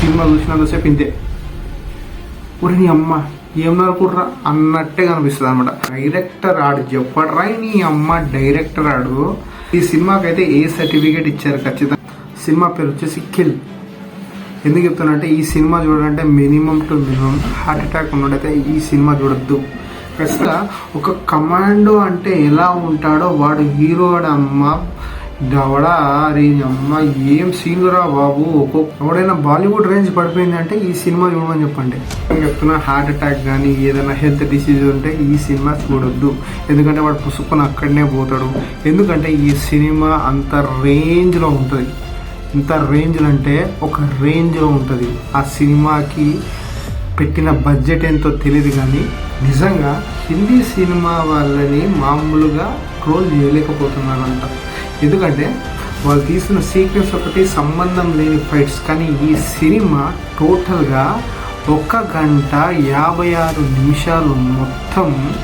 Cinema చూసినంతసేపు ఇంతే. ఒరి నీ అమ్మ ఏమనుకుంటారా అన్నట్టే కనిపిస్తుంది అనమాట డైరెక్టర్ ఆడు చెప్పడరా నీ అమ్మ డైరెక్టర్ ఆడు. ఈ సినిమాకి అయితే ఏ సర్టిఫికేట్ ఇచ్చారు ఖచ్చితంగా? సినిమా పేరు వచ్చేసి కిల్. ఎందుకు చెప్తానంటే ఈ సినిమా చూడాలంటే minimum to minimum heart attack ఉన్నట్టయితే ఈ సినిమా చూడొద్దు. ఖచ్చితంగా ఒక కమాండో అంటే ఎలా ఉంటాడో వాడు హీరో అమ్మ. గవడా రే అమ్మ ఏం సీన్ రా బాబు? ఒక్కొక్క ఎవడైనా బాలీవుడ్ రేంజ్ పడిపోయింది అంటే ఈ సినిమా చూడమని చెప్పండి. నేను చెప్తున్నా హార్ట్ అటాక్ కానీ ఏదైనా హెల్త్ డిసీజ్ ఉంటే ఈ సినిమా చూడొద్దు. ఎందుకంటే వాడు పుసుకొని అక్కడనే పోతాడు. ఎందుకంటే ఈ సినిమా అంత రేంజ్లో ఉంటుంది. ఇంత రేంజ్లు అంటే ఒక రేంజ్లో ఉంటుంది. ఆ సినిమాకి పెట్టిన బడ్జెట్ ఎంతో తెలియదు కానీ నిజంగా హిందీ సినిమా వాళ్ళని మామూలుగా ట్రోల్ చేయలేకపోతున్నారంట. ఎందుకంటే వాళ్ళు తీసిన సీక్వెన్స్ ఒకటి సంబంధం లేని ఫైట్స్. కానీ ఈ సినిమా టోటల్గా ఒక గంట యాభై ఆరు నిమిషాలు మొత్తం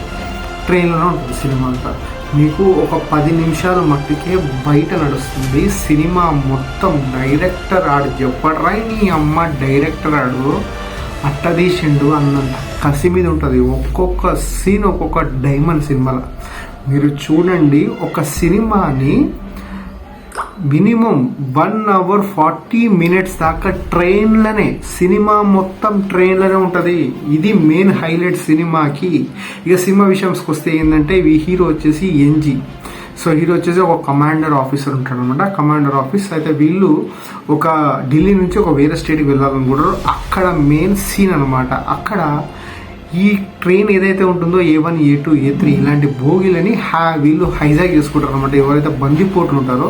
ట్రైన్లోనే ఉంటుంది సినిమా అంతా. మీకు ఒక పది నిమిషాలు మట్టుకే బయట నడుస్తుంది. సినిమా మొత్తం డైరెక్టర్ ఆడు చెప్పడరా నీ అమ్మ డైరెక్టర్ ఆడు? అట్టదీసిండు అన్నంత కసి మీద ఉంటుంది. ఒక్కొక్క సీన్ ఒక్కొక్క డైమండ్ సినిమాలో. మీరు చూడండి ఒక సినిమాని minimum one hour forty minutes దాకా ట్రైన్లనే సినిమా మొత్తం ట్రైన్లోనే ఉంటుంది. ఇది మెయిన్ హైలైట్ సినిమాకి. ఇక సినిమా విషయంకి వస్తే ఏంటంటే ఈ హీరో వచ్చేసి ఎన్జీ సో హీరో వచ్చేసి ఒక కమాండర్ ఆఫీసర్ ఉంటాడు అనమాట కమాండర్ ఆఫీస్ అయితే వీళ్ళు ఒక ఢిల్లీ నుంచి ఒక వేరే స్టేట్కి వెళ్ళాలనుకుంటారు అక్కడ మెయిన్ సీన్ అనమాట అక్కడ ఈ ట్రైన్ ఏదైతే ఉంటుందో A one A two A three ఇలాంటి భోగిలని హ్యా వీళ్ళు హైజాక్ చేసుకుంటారు అనమాట ఎవరైతే బందిపోట్లు ఉంటారో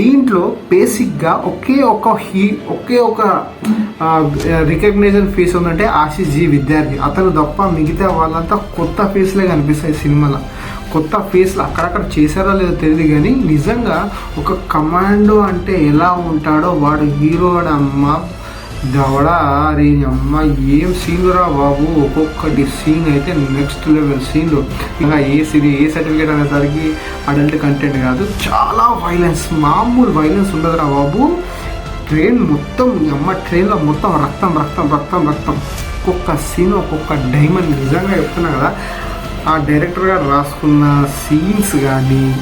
దీంట్లో బేసిక్గా ఒకే ఒక హీ ఒకే ఒక రికగ్నైజన్ ఫేస్ ఉందంటే ఆశీష్ జీ విద్యార్థి. అతను తప్ప మిగతా వాళ్ళంతా కొత్త ఫేస్లే కనిపిస్తాయి సినిమాలో. కొత్త ఫేస్లు అక్కడక్కడ చేశారో లేదో తెలియదు కానీ నిజంగా ఒక కమాండో అంటే ఎలా ఉంటాడో వాడు హీరో అమ్మ దవడా రే అమ్మ ఏం సీన్ రా బాబు? ఒక్కొక్కటి సీన్ అయితే నెక్స్ట్ లెవెల్ సీన్లు ఇంకా ఏ సిరీ ఏ సర్టిఫికేట్ అనేసరికి అడల్ట్ కంటెంట్ కాదు చాలా వైలెన్స్ మామూలు వైలెన్స్ ఉండదురా బాబు. ట్రైన్ మొత్తం అమ్మ ట్రైన్లో మొత్తం రక్తం రక్తం రక్తం రక్తం. ఒక్కొక్క సీన్ ఒక్కొక్క డైమండ్ నిజంగా చెప్తున్నా కదా. ఆ డైరెక్టర్ గారు రాసుకున్న సీన్స్ కానీ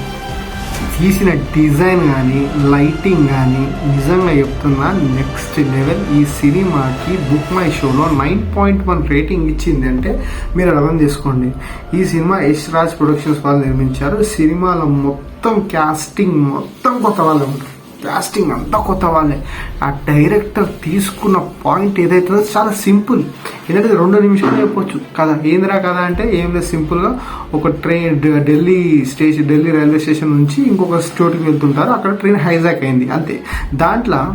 తీసిన డిజైన్ కానీ లైటింగ్ కానీ నిజంగా చెప్తున్నా నెక్స్ట్ లెవెల్ ఈ సినిమాకి బుక్ మై షోలో నైన్ పాయింట్ వన్ రేటింగ్ ఇచ్చింది అంటే మీరు అర్థం చేసుకోండి. ఈ సినిమా యశ్ రాజ్ ప్రొడక్షన్స్ వాళ్ళు నిర్మించారు. సినిమాలో మొత్తం క్యాస్టింగ్ మొత్తం కొత్త వాళ్ళు ఉంటారు. కాస్టింగ్ అంతా కొత్త వాళ్ళే. ఆ డైరెక్టర్ తీసుకున్న పాయింట్ ఏదైతే చాలా సింపుల్ ఏంటంటే రెండు నిమిషాలు చెప్పొచ్చు కదా ఏందిరా కదా అంటే ఏం లేదు సింపుల్గా ఒక train Delhi station Delhi railway station నుంచి ఇంకొక చోటుకి వెళ్తుంటారు. అక్కడ ట్రైన్ హైజాక్ అయింది. అంతే. దాంట్లో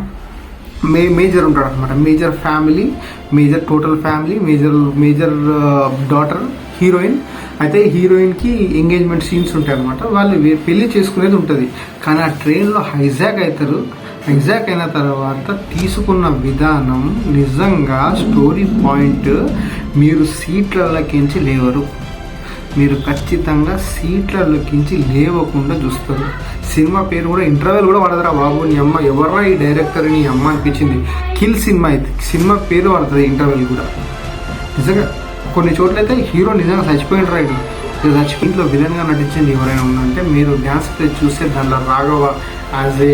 మే మేజర్ ఉంటాడు అనమాట major family major total family major major daughter heroine. అయితే హీరోయిన్కి ఎంగేజ్మెంట్ సీన్స్ ఉంటాయి అనమాట వాళ్ళు పెళ్ళి చేసుకునేది ఉంటుంది. కానీ ఆ ట్రైన్లో హైజాక్ అవుతారు హైజాక్ అయిన తర్వాత తీసుకున్న విధానం నిజంగా స్టోరీ పాయింట్ మీరు సీట్లలోకించి లేవరు. మీరు ఖచ్చితంగా సీట్లలోకించి లేవకుండా చూస్తారు. సినిమా పేరు కూడా ఇంటర్వెల్ కూడా పడదురా బాబు. నీ అమ్మ ఎవర్రా ఈ డైరెక్టర్ నీ? అమ్మ అనిపించింది. కిల్ సినిమా అయితే సినిమా పేరు పడుతుంది ఇంటర్వెల్ కూడా. నిజంగా కొన్ని చోట్ల అయితే హీరో నిజంగా చచ్చిపోయిన రైట్ చచ్చిపోయి ఇంట్లో విలన్గా నటించింది ఎవరైనా ఉందంటే మీరు డ్యాన్స్ ప్లే చూస్తే దాంట్లో రాఘవ యాజ్ ఏ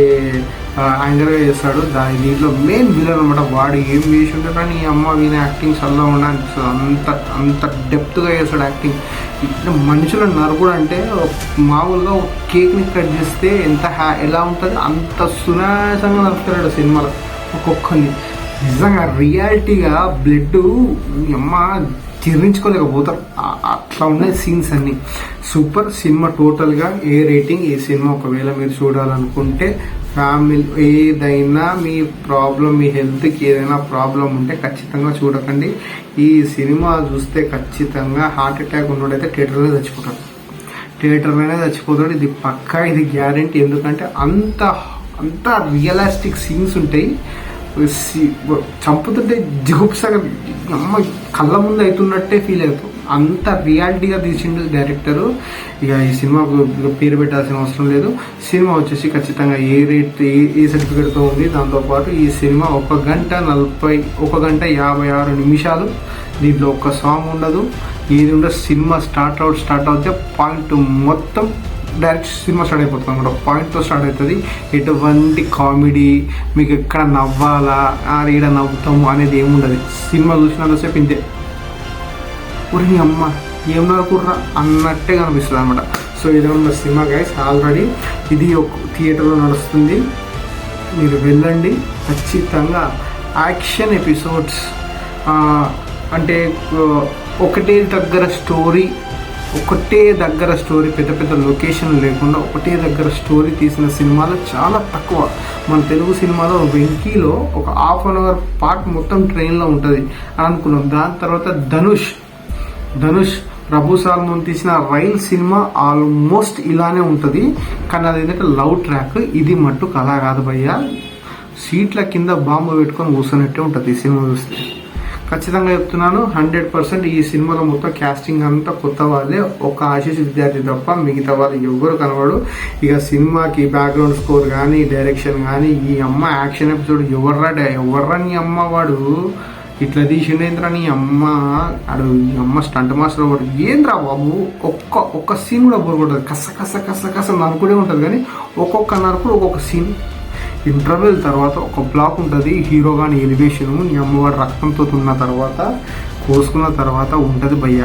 యాంగర్గా చేస్తాడు. దాని దీంట్లో మెయిన్ విలన్ అనమాట వాడు ఏం చేసి ఉంటాడు నీ అమ్మ వీని యాక్టింగ్ సల్లా ఉండ అనిపిస్తుంది. అంత అంత డెప్త్గా చేస్తాడు యాక్టింగ్ ఇట్లా మనుషుల నరుకుడు అంటే మామూలుగా ఒక కేక్ని కట్ చేస్తే ఎంత హ్యా ఎలా ఉంటుంది? అంత సునాయాసంగా నరుకుతాడు సినిమాలో ఒక్కొక్కరిని నిజంగా రియాలిటీగా బ్లడ్ అమ్మ జీర్ణించుకోలేకపోతారు. అట్లా ఉన్నాయి సీన్స్ అన్ని. సూపర్ సినిమా టోటల్గా ఏ రేటింగ్ ఏ సినిమా ఒకవేళ మీరు చూడాలనుకుంటే ఫ్యామిలీ ఏదైనా మీ ప్రాబ్లం మీ హెల్త్కి ఏదైనా ప్రాబ్లం ఉంటే ఖచ్చితంగా చూడకండి. ఈ సినిమా చూస్తే ఖచ్చితంగా హార్ట్ అటాక్ ఉన్నోడైతే థియేటర్లో చచ్చిపోతాడు. థియేటర్లోనే చచ్చిపోతాడు. ఇది పక్కా ఇది గ్యారంటీ. ఎందుకంటే అంత అంత రియలిస్టిక్ సీన్స్ ఉంటాయి. చంపుతుంటే జిగుప్సగా అమ్మ కళ్ళ ముందు అవుతున్నట్టే ఫీల్ అవుతాం. అంత రియాలిటీగా తీసిండు డైరెక్టరు. ఇక ఈ సినిమాకు పేరు పెట్టాల్సిన అవసరం లేదు. సినిమా వచ్చేసి ఖచ్చితంగా ఏ రేట్ ఏ ఏ సర్టిఫికేట్తో ఉంది దాంతోపాటు ఈ సినిమా ఒక గంట నలభై ఒక గంట యాభై ఆరు నిమిషాలు. దీంట్లో ఒక్క సాంగ్ ఉండదు. ఏది ఉండదు సినిమా స్టార్ట్ అవుట్ స్టార్ట్ అవుతే పాయింట్ మొత్తం డైరెక్ట్ సినిమా స్టార్ట్ అయిపోతుంది అనమాట. పాయింట్తో స్టార్ట్ అవుతుంది ఎటువంటి కామెడీ మీకు ఎక్కడ నవ్వాలా ఆడ నవ్వుతాము అనేది ఏముండదు. సినిమా చూసినంతసేపు ఇంతే. ఊరి అమ్మ. ఏం నరుకుర్రా అన్నట్టే కనిపిస్తుంది అనమాట సో ఇది ఉన్న సినిమా గైస్ ఆల్రెడీ ఇది ఒక థియేటర్లో నడుస్తుంది. మీరు వెళ్ళండి. ఖచ్చితంగా యాక్షన్ ఎపిసోడ్స్ అంటే ఒకటే దగ్గర స్టోరీ ఒకటే దగ్గర స్టోరీ పెద్ద పెద్ద లొకేషన్ లేకుండా ఒకటే దగ్గర స్టోరీ తీసిన సినిమాలు చాలా తక్కువ. మన తెలుగు సినిమాలో వెంకీలో ఒక హాఫ్ అన్ అవర్ పార్ట్ మొత్తం ట్రైన్లో ఉంటుంది. అని అనుకున్నాం. దాని తర్వాత ధనుష్ ధనుష్ ప్రభు సాల్మోన్ తీసిన రైల్ సినిమా ఆల్మోస్ట్ ఇలానే ఉంటుంది. కానీ అది ఏంటంటే లవ్ ట్రాక్ ఇది మట్టుకు అలా కాదు భయ్య. సీట్ల కింద బాంబు పెట్టుకొని కూర్చున్నట్టే ఉంటుంది ఈ సినిమా చూస్తే. ఖచ్చితంగా చెప్తున్నాను హండ్రెడ్ పర్సెంట్ ఈ సినిమాలో మొత్తం క్యాస్టింగ్ అంతా కొత్త వాళ్ళే. ఒక ఆశీష్ విద్యార్థి తప్ప మిగతా వాళ్ళు ఎవ్వరు కనబడు ఇక సినిమాకి బ్యాక్గ్రౌండ్ స్కోర్ కానీ డైరెక్షన్ కానీ ఈ అమ్మ యాక్షన్ ఎపిసోడ్ ఎవర్రా ఎవర్రా నీ అమ్మ వాడు? ఇట్లా తీసిండేంద్రా నీ అమ్మ? అడు ఈ అమ్మ స్టంట్ మాస్టర్ వాడు ఏంద్రా బాబు? ఒక్క ఒక్క సీన్ కూడా బోరుకుంటుంది కస కస కస కస నరుకుడే ఉంటుంది కానీ ఒక్కొక్క నరుకుడు ఒక్కొక్క సీన్ ఇంటర్వెల్ తర్వాత ఒక బ్లాక్ ఉంటుంది. హీరో కానీ ఎలివేషన్ నీ అమ్మవాడు రక్తంతో ఉన్న తర్వాత కోసుకున్న తర్వాత ఉంటుంది భయ్య.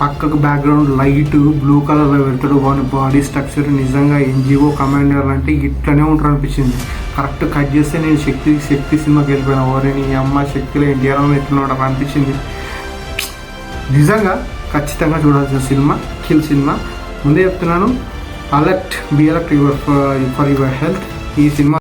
పక్కకు బ్యాక్గ్రౌండ్ లైట్ బ్లూ కలర్లో పెడతాడు వాని బాడీ స్ట్రక్చర్ నిజంగా ఎన్జిఓ కమాండర్ అంటే ఇట్లనే ఉంటారు అనిపించింది. కరెక్ట్ కట్ చేస్తే నేను శక్తి శక్తి సినిమాకి వెళ్ళిపోయినా. ఓరేని అమ్మ శక్తిలో ఎన్టీఆర్ ఎట్లున్నాడు అని అనిపించింది. నిజంగా ఖచ్చితంగా చూడాల్సిన సినిమా కిల్ సినిమా. ముందే చెప్తున్నాను alert be alert your for your health ఈ సినిమా